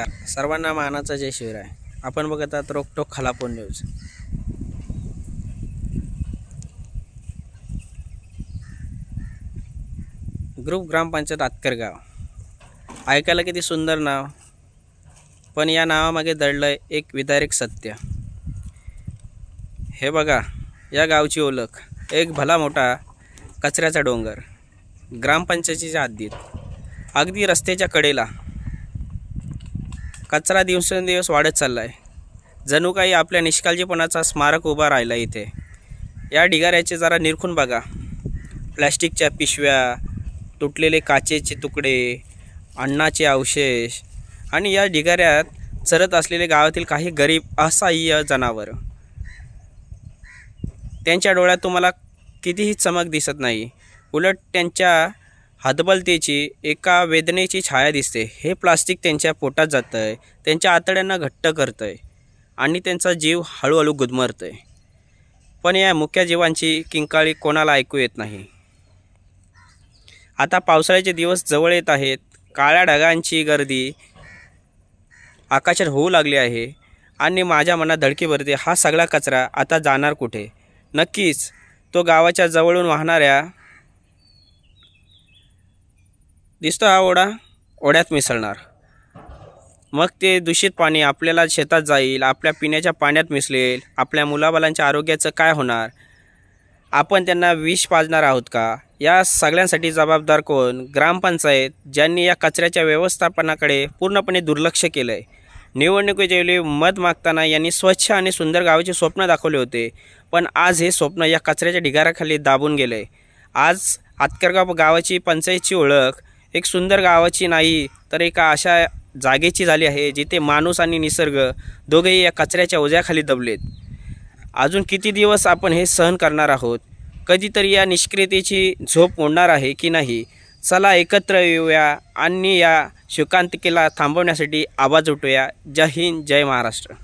सर्वांना मानाचा जय शिवराय आपण बघत आहात रोकटोक खालापूर न्यूज. ग्रुप ग्रामपंचायत आतकरगाव ऐकायला किती सुंदर नाव पण या नावामागे दडलं एक विदारक सत्य. हे बघा या गावची ओळख एक भला मोठा कचऱ्याचा डोंगर ग्रामपंचायतीच्या हद्दीत. अगदी रस्त्याच्या कडेला कचरा दिवसेंदिवस वाढत चालला आहे जणू काही आपल्या निष्काळजीपणाचा स्मारक उभा राहिला इथे. या ढिगाऱ्याचे जरा निरखून बघा. प्लॅस्टिकच्या पिशव्या तुटलेले काचेचे तुकडे अन्नाचे अवशेष आणि या ढिगाऱ्यात चरत असलेले गावातील काही गरीब असहाय्य जनावर. त्यांच्या डोळ्यात तुम्हाला कितीही चमक दिसत नाही. उलट त्यांच्या हतबलतेची एका वेदनेची छाया दिसते. हे प्लास्टिक त्यांच्या पोटात जातं आहे त्यांच्या आतड्यांना घट्ट करतं आहे आणि त्यांचा जीव हळूहळू गुदमरतं आहे पण या मुख्य जीवांची किंकाळी कोणाला ऐकू येत नाही. आता पावसाळ्याचे दिवस जवळ येत आहेत. काळ्या ढगांची गर्दी आकाशात होऊ लागली आहे आणि माझ्या मनात धडकी भरते. हा सगळा कचरा आता जाणार कुठे? नक्कीच तो गावाच्या जवळून वाहणाऱ्या दिसतो हा ओढा. ओढ्यात मिसळणार. मग ते दूषित पाणी आपल्याला शेतात जाईल आपल्या पिण्याच्या पाण्यात मिसळेल आपल्या मुलाबालांच्या आरोग्याचं काय होणार? आपण त्यांना विष पाजणार आहोत का? या सगळ्यांसाठी जबाबदार कोण? ग्रामपंचायत ज्यांनी या कचऱ्याच्या व्यवस्थापनाकडे पूर्णपणे दुर्लक्ष केलं आहे निवडणुकीच्या वेळी मत मागताना यांनी स्वच्छ आणि सुंदर गावाचे स्वप्न दाखवले होते. पण आज हे स्वप्न या कचऱ्याच्या ढिगाराखाली दाबून गेलं आहे आज आतकरगाव गावाची पंचायतची ओळख एक सुंदर गावाची नाही तर एका अशा जागेची झाली आहे जिथे माणूस आणि निसर्ग दोघेही या कचऱ्याच्या ओझ्याखाली दबलेत. अजून किती दिवस आपण हे सहन करणार आहोत? कधीतरी या निष्क्रियतेची झोप मोडणार आहे की नाही? चला एकत्र येऊया आणि या शोकांतिकेला थांबवण्यासाठी आवाज उठूया जय हिंद जय महाराष्ट्र.